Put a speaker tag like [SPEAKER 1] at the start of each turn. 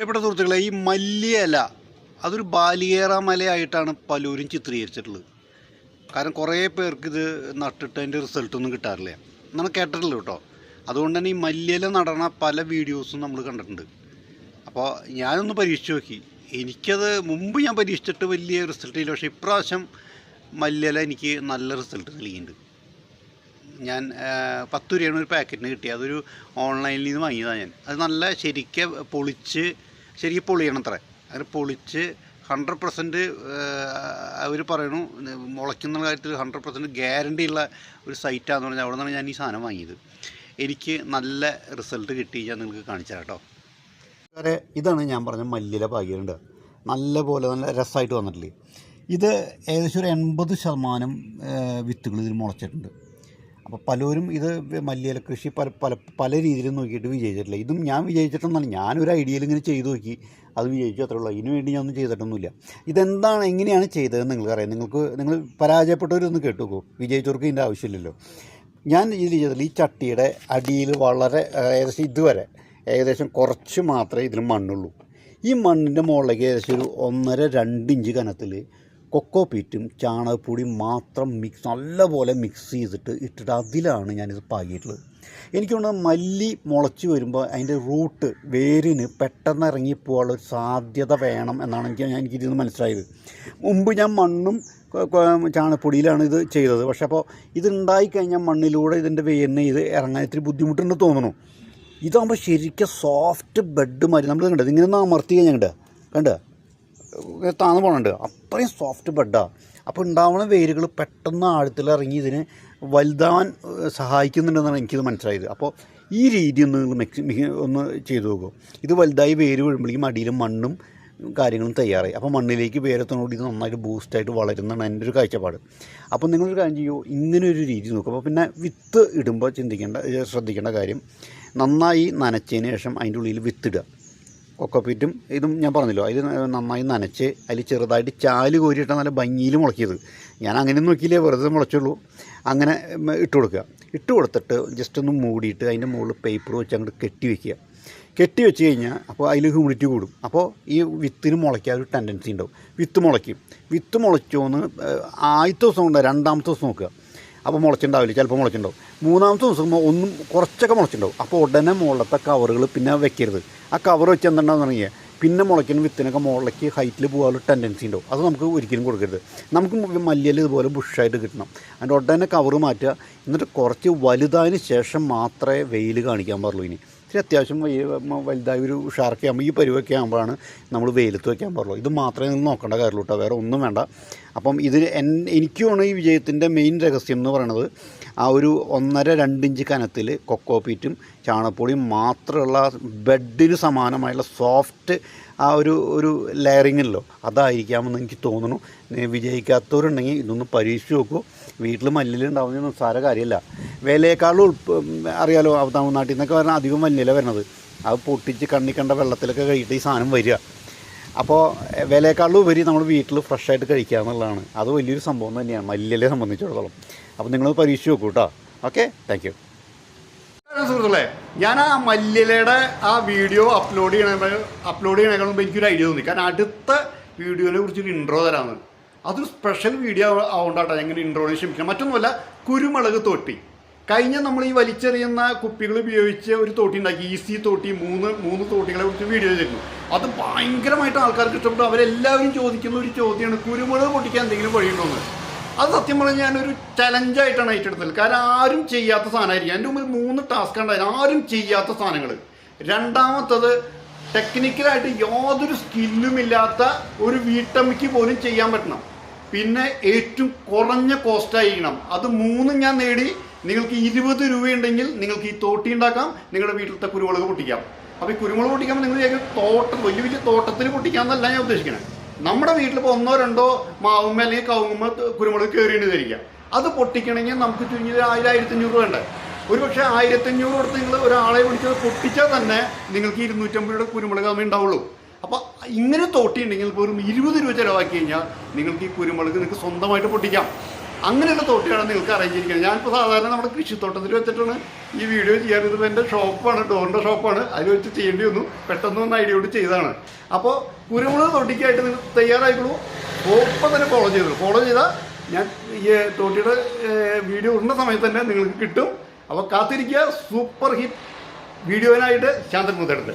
[SPEAKER 1] പ്രിയപ്പെട്ട സുഹൃത്തുക്കളെ ഈ മല്ലിയല അതൊരു ബാലിയേറ മലയായിട്ടാണ് പലരും ചിത്രീകരിച്ചിട്ടുള്ളത്. കാരണം കുറേ പേർക്ക് ഇത് നട്ടിട്ട് അതിന്റെ റിസൾട്ടൊന്നും കിട്ടാറില്ല. നമ്മൾ കേട്ടിട്ടില്ല കേട്ടോ. അതുകൊണ്ട് തന്നെ ഈ മല്ലിയല നടണ പല വീഡിയോസും നമ്മൾ കണ്ടിട്ടുണ്ട്. അപ്പോൾ ഞാനൊന്ന് പരീക്ഷിച്ച് നോക്കി. എനിക്കത് മുമ്പ് ഞാൻ പരീക്ഷിച്ചിട്ട് വലിയ റിസൾട്ട് ഇല്ല. പക്ഷേ ഇപ്രാവശ്യം മല്ലിയില എനിക്ക് നല്ല റിസൾട്ട് നൽകിയിട്ടുണ്ട്. ഞാൻ പത്ത് രൂപയാണ് ഒരു പാക്കറ്റിന് കിട്ടിയത്. അതൊരു ഓൺലൈനിൽ നിന്ന് വാങ്ങിയതാണ് ഞാൻ. അത് നല്ല ശരിക്കും പൊളിച്ച് ശരിക്കും പൊളിയണം അത്ര അങ്ങനെ പൊളിച്ച് ഹൺഡ്രഡ് പെർസെന്റ് അവർ പറയണു മുളയ്ക്കുന്ന കാര്യത്തിൽ ഹൺഡ്രഡ് പെർസെന്റ് ഗ്യാരണ്ടി ഉള്ള ഒരു സൈറ്റാന്ന് പറഞ്ഞാൽ അവിടെ നിന്നാണ് ഞാൻ ഈ സാധനം വാങ്ങിയത്. എനിക്ക് നല്ല റിസൾട്ട് കിട്ടി ഞാൻ നിങ്ങൾക്ക് കാണിച്ചു കേട്ടോ വേറെ ഇതാണ് ഞാൻ പറഞ്ഞ മല്ലിലെ പാകിയുണ്ട് നല്ല പോലെ നല്ല രസമായിട്ട് വന്നിട്ടില്ലേ. ഇത് ഏകദേശം ഒരു എൺപത് ശതമാനം വിത്തുകൾ ഇതിൽ മുളച്ചിട്ടുണ്ട്. അപ്പോൾ പലരും ഇത് മല്ലിയില കൃഷി പല പല പല രീതിയിലും നോക്കിയിട്ട് വിജയിച്ചിട്ടില്ല. ഇതും ഞാൻ വിജയിച്ചിട്ടൊന്നാണ് ഞാനൊരു ഐഡിയയിൽ ഇങ്ങനെ ചെയ്തു നോക്കി. അത് വിജയിച്ചു അത്രേ ഉള്ളൂ. ഇതിനു വേണ്ടി ഞാനൊന്നും ചെയ്തിട്ടൊന്നുമില്ല. ഇതെന്താണ് എങ്ങനെയാണ് ചെയ്തതെന്ന് നിങ്ങൾക്കറിയാം നിങ്ങൾക്ക് നിങ്ങൾ പരാജയപ്പെട്ടവരൊന്ന് കേട്ടുക്കോ. വിജയിച്ചവർക്ക് ഇതിന്റെ ആവശ്യമില്ലല്ലോ. ഞാൻ ഇതിൽ ചെയ്തില്ല ഈ ചട്ടിയുടെ അടിയിൽ വളരെ ഏകദേശം ഇതുവരെ ഏകദേശം കുറച്ച് മാത്രമേ ഇതിൽ മണ്ണുള്ളൂ. ഈ മണ്ണിന്റെ മുകളിലേക്ക് ഏകദേശം ഒരു ഒന്നര രണ്ട് ഇഞ്ച് കനത്തിൽ കൊക്കോ പീറ്റും ചാണകപ്പൊടിയും മാത്രം മിക്സ് നല്ലപോലെ മിക്സ് ചെയ്തിട്ട് ഇട്ടിട്ട് അതിലാണ് ഞാനിത് പാകിയിട്ടുള്ളത്. എനിക്ക് മല്ലി മുളച്ച് വരുമ്പോൾ അതിന്റെ റൂട്ട് വേരിന് പെട്ടെന്ന് ഇറങ്ങിപ്പോകാനുള്ള ഒരു സാധ്യത വേണം എന്നാണ് എനിക്ക് എനിക്കിതിൽ നിന്ന് മനസ്സിലായത്. മുമ്പ് ഞാൻ മണ്ണും കൊ- ഇത് ചെയ്തത്. പക്ഷേ അപ്പോൾ ഇത് ഉണ്ടായിക്കഴിഞ്ഞാൽ മണ്ണിലൂടെ ഇതിന്റെ വേരിന് ഇത് ഇറങ്ങാൻ ഇത്തിരി ബുദ്ധിമുട്ടുണ്ട് തോന്നുന്നു. ഇതാകുമ്പോൾ ശരിക്കും സോഫ്റ്റ് ബെഡ് മാതിരി. നമ്മൾ കണ്ടത് ഇങ്ങനെ ഒന്ന് അമർത്തി കഴിഞ്ഞാൽ കണ്ടുക കണ്ട? താന്ന് പോകണുണ്ട് അത്രയും സോഫ്റ്റ് ബെഡാണ് അപ്പോൾ ഉണ്ടാവുന്ന വേരുകൾ പെട്ടെന്ന് ആഴത്തിലിറങ്ങി ഇതിന് വലുതാൻ ഏഹ്, സഹായിക്കുന്നുണ്ടെന്നാണ് എനിക്കിത് മനസ്സിലായത്. അപ്പോൾ ഈ രീതി ഒന്ന് മിക്സ് ഒന്ന് ചെയ്തു നോക്കും. ഇത് വലുതായി വേര് വീഴുമ്പോഴേക്കും അടിയിലും മണ്ണും കാര്യങ്ങളും തയ്യാറായി. അപ്പോൾ മണ്ണിലേക്ക് വേരത്തോടുകൂടി ഇത് നന്നായിട്ട് ബൂസ്റ്റായിട്ട് വളരുന്നതാണ് എന്റെ ഒരു കാഴ്ചപ്പാട്. അപ്പോൾ നിങ്ങളൊരു കാര്യം ചെയ്യൂ. ഇങ്ങനൊരു രീതി നോക്കും. അപ്പോൾ പിന്നെ വിത്ത് ഇടുമ്പോൾ ചിന്തിക്കേണ്ട ശ്രദ്ധിക്കേണ്ട കാര്യം നന്നായി നനച്ചതിന് ശേഷം അതിന്റെ ഉള്ളിൽ വിത്തിടുക. കൊക്കോപ്പീറ്റും ഇതും ഞാൻ പറഞ്ഞല്ലോ അതിൽ നന്നായി നനച്ച് അതിൽ ചെറുതായിട്ട് ചാൽ കോരിയിട്ടാൽ നല്ല ഭംഗിയിൽ മുളക്കിയത്. ഞാൻ അങ്ങനെ നോക്കിയില്ലേ വെറുതെ മുളച്ചുള്ളൂ. അങ്ങനെ ഇട്ട് കൊടുക്കുക. ഇട്ട് കൊടുത്തിട്ട് ജസ്റ്റ് ഒന്ന് മൂടിയിട്ട് അതിന്റെ മുകളിൽ പേപ്പർ വെച്ച് അങ്ങോട്ട് കെട്ടി വെക്കുക. കെട്ടി വെച്ച് കഴിഞ്ഞാൽ അപ്പോൾ അതിൽ ഹ്യൂമിഡിറ്റി കൂടും. അപ്പോൾ ഈ വിത്തിന് മുളയ്ക്കാൻ ഒരു ടെൻഡൻസി ഉണ്ടാവും. വിത്ത് മുളയ്ക്കും. വിത്ത് മുളച്ചോന്ന് ആദ്യത്തെ ദിവസം കൊണ്ട് രണ്ടാമത്തെ ദിവസം നോക്കുക. അപ്പോൾ മുളച്ചുണ്ടാവില്ല. ചിലപ്പോൾ മുളച്ചിട്ടുണ്ടാവും മൂന്നാമത്തെ ദിവസം ഒന്നും കുറച്ചൊക്കെ മുളച്ചിട്ടുണ്ടാവും അപ്പോൾ ഉടനെ മുകളിലത്തെ കവറുകൾ പിന്നെ വെക്കരുത്. ആ കവർ വെച്ച് എന്തുണ്ടാവും തുടങ്ങിയാൽ പിന്നെ മുളയ്ക്കുന്ന വിത്തിനൊക്കെ മുകളിലേക്ക് ഹൈറ്റിൽ പോകാനുള്ള ടെൻഡൻസി ഉണ്ടാവും. അത് നമുക്ക് ഒരിക്കലും കൊടുക്കരുത്. നമുക്ക് മല്ലിയിൽ ഇതുപോലെ ബുഷായിട്ട് കിട്ടണം. അതിന്റെ ഉടനെ കവറ് മാറ്റുക. എന്നിട്ട് കുറച്ച് വലുതായതിന് ശേഷം മാത്രമേ വെയിൽ കാണിക്കാൻ പാടുള്ളൂ ഇനി. ഇത്തിരി അത്യാവശ്യം വലുതായ ഒരു ഷാർക്കി ആകുമ്പോൾ ഈ പരുവൊക്കെ ആകുമ്പോഴാണ് നമ്മൾ വെയിലത്ത് വയ്ക്കാൻ പാടുള്ളൂ. ഇത് മാത്രമേ നിങ്ങൾ നോക്കേണ്ട കാര്യമുള്ളൂ കേട്ടോ വേറെ ഒന്നും വേണ്ട. അപ്പം ഇതിന് എൻ എനിക്കുമാണ് ഈ വിജയത്തിന്റെ മെയിൻ രഹസ്യം എന്ന് പറയുന്നത് ആ ഒരു ഒന്നര രണ്ടിഞ്ച് കനത്തിൽ കൊക്കോപ്പീറ്റും ചാണകപ്പൊടിയും മാത്രമുള്ള ബെഡിന് സമാനമായുള്ള സോഫ്റ്റ് ആ ഒരു ഒരു ലെയറിങ്ങല്ലോ അതായിരിക്കാമെന്ന് എനിക്ക് തോന്നുന്നു. വിജയിക്കാത്തവരുണ്ടെങ്കിൽ ഇതൊന്ന് പരീക്ഷിച്ച് നോക്കൂ. വീട്ടിൽ മല്ലിലുണ്ടാവുന്ന നിസ്സാര കാര്യമല്ല. വിലയേക്കാളും ഉൾപ്പ അറിയാലോ തമിഴ്നാട്ടിൽ നിന്നൊക്കെ പറഞ്ഞാൽ അധികം മല്ലിയില വരണത് അത് പൊട്ടിച്ച് കണ്ണി കണ്ട വെള്ളത്തിലൊക്കെ കഴിയിട്ട് ഈ സാധനം വരിക. അപ്പോൾ വിലയേക്കാളും ഉപരി നമ്മൾ വീട്ടിൽ ഫ്രഷായിട്ട് കഴിക്കുക എന്നുള്ളതാണ്. അത് വലിയൊരു സംഭവം തന്നെയാണ് മല്ലിലെ സംബന്ധിച്ചിടത്തോളം. അപ്പോൾ നിങ്ങൾ പരീക്ഷിച്ച് നോക്കൂ കേട്ടോ. ഓക്കെ? താങ്ക് സുഹൃത്തുക്കളെ ഞാൻ ആ മല്ലിലയുടെ ആ വീഡിയോ അപ്ലോഡ് ചെയ്യണ അപ്ലോഡ് ചെയ്യണേക്കാൾ മുമ്പ് എനിക്കൊരു ഐഡിയ തോന്നി. കാരണം അടുത്ത വീഡിയോനെ കുറിച്ചൊരു ഇൻട്രോ തരാമെന്ന്. അതൊരു സ്പെഷ്യൽ വീഡിയോ ആവുകൊണ്ടാട്ടോ ഞാൻ ഇങ്ങനെ ഇൻട്രോനെ ക്ഷമിക്കണം. മറ്റൊന്നുമല്ല കുരുമുളക് തോട്ടി. കഴിഞ്ഞ നമ്മൾ ഈ വലിച്ചെറിയുന്ന കുപ്പികൾ ഉപയോഗിച്ച് ഒരു തോട്ടി ഉണ്ടാക്കി. ഈസി തോട്ടി മൂന്ന് മൂന്ന് തോട്ടികളെ കുറിച്ച് വീഡിയോ ചെയ്തിരുന്നു. അത് ഭയങ്കരമായിട്ട് ആൾക്കാർക്ക് ഇഷ്ടപ്പെട്ടു. അവരെല്ലാവരും ചോദിക്കുന്ന ഒരു ചോദ്യമാണ് കുരുമുളക് പൊട്ടിക്കാൻ എന്തെങ്കിലും വഴിയുണ്ടോ എന്ന്. അത് സത്യം പറഞ്ഞാൽ ഞാനൊരു ചലഞ്ചായിട്ടാണ് ഏറ്റെടുത്തത്. കാരണം ആരും ചെയ്യാത്ത സാധനമായിരിക്കും. എന്റെ മുമ്പിൽ മൂന്ന് ടാസ്ക് ഉണ്ടായിരുന്നു ആരും ചെയ്യാത്ത സാധനങ്ങൾ രണ്ടാമത്തത് ടെക്നിക്കലായിട്ട് യാതൊരു സ്കില്ലും ഇല്ലാത്ത ഒരു വീട്ടമ്മയ്ക്ക് പോലും ചെയ്യാൻ പറ്റണം. പിന്നെ ഏറ്റവും കുറഞ്ഞ കോസ്റ്റ് ആയിരിക്കണം. അത് മൂന്നും ഞാൻ നേടി. നിങ്ങൾക്ക് ഇരുപത് രൂപയുണ്ടെങ്കിൽ നിങ്ങൾക്ക് ഈ തോട്ടി ഉണ്ടാക്കാം. നിങ്ങളുടെ വീട്ടിലത്തെ കുരുമുളക് പൊട്ടിക്കാം. അപ്പോൾ ഈ കുരുമുളക് പൊട്ടിക്കുമ്പോൾ നിങ്ങൾ തോട്ടം വലിയ വലിയ തോട്ടത്തിൽ പൊട്ടിക്കാമെന്നല്ല ഞാൻ ഉദ്ദേശിക്കണേ. നമ്മുടെ വീട്ടിൽ ഇപ്പോൾ ഒന്നോ രണ്ടോ മാവുമ്മ അല്ലെങ്കിൽ കവുങ്ങുമ്മ കുരുമുളക് കയറിയിട്ട് ധരിക്കാം അത് പൊട്ടിക്കണമെങ്കിൽ നമുക്ക് ചുരുങ്ങിയത് ആയിരം ആയിരത്തഞ്ഞൂറ് വേണ്ടേ? ഒരു പക്ഷേ ആയിരത്തഞ്ഞൂറ് കൊടുത്ത് നിങ്ങൾ ഒരാളെ വിളിച്ചത് പൊട്ടിച്ചാൽ തന്നെ നിങ്ങൾക്ക് ഇരുന്നൂറ്റമ്പത് രൂപയുടെ കുരുമുളക് അമ്മ ഉണ്ടാവുള്ളൂ അപ്പോൾ ഇങ്ങനെ തോട്ടിയുണ്ടെങ്കിൽ വെറും ഇരുപത് രൂപ ചിലവാക്കി കഴിഞ്ഞാൽ നിങ്ങൾക്ക് ഈ കുരുമുളക് നിങ്ങൾക്ക് സ്വന്തമായിട്ട് പൊട്ടിക്കാം.
[SPEAKER 2] അങ്ങനെയുള്ള തോട്ടിയാണ് നിങ്ങൾക്ക് അറിയിച്ചിരിക്കുന്നത്. ഞാനിപ്പോൾ സാധാരണ നമ്മുടെ കൃഷിത്തോട്ടത്തിൽ വെച്ചിട്ടാണ് ഈ വീഡിയോ ചെയ്യാൻ ഇത് എന്റെ ഷോപ്പാണ് ഡോറിന്റെ ഷോപ്പാണ്. അതിൽ വെച്ച് ചെയ്യേണ്ടി വന്നു. പെട്ടെന്ന് ഒന്ന് ഐഡിയ കൂടി ചെയ്തതാണ്. അപ്പോൾ കുരുമുളക് തൊട്ടിക്കായിട്ട് നിങ്ങൾ തയ്യാറായിക്കോളൂ ഒപ്പം തന്നെ ഫോളോ ചെയ്തു ഫോളോ ചെയ്താൽ ഞാൻ ഈ തോട്ടിയുടെ വീഡിയോ ഇടുന്ന സമയത്ത് തന്നെ നിങ്ങൾക്ക് കിട്ടും. അപ്പോൾ കാത്തിരിക്കുക. സൂപ്പർ ഹിറ്റ് വീഡിയോനായിട്ട് ശാന്തൻ മുതെടുത്ത്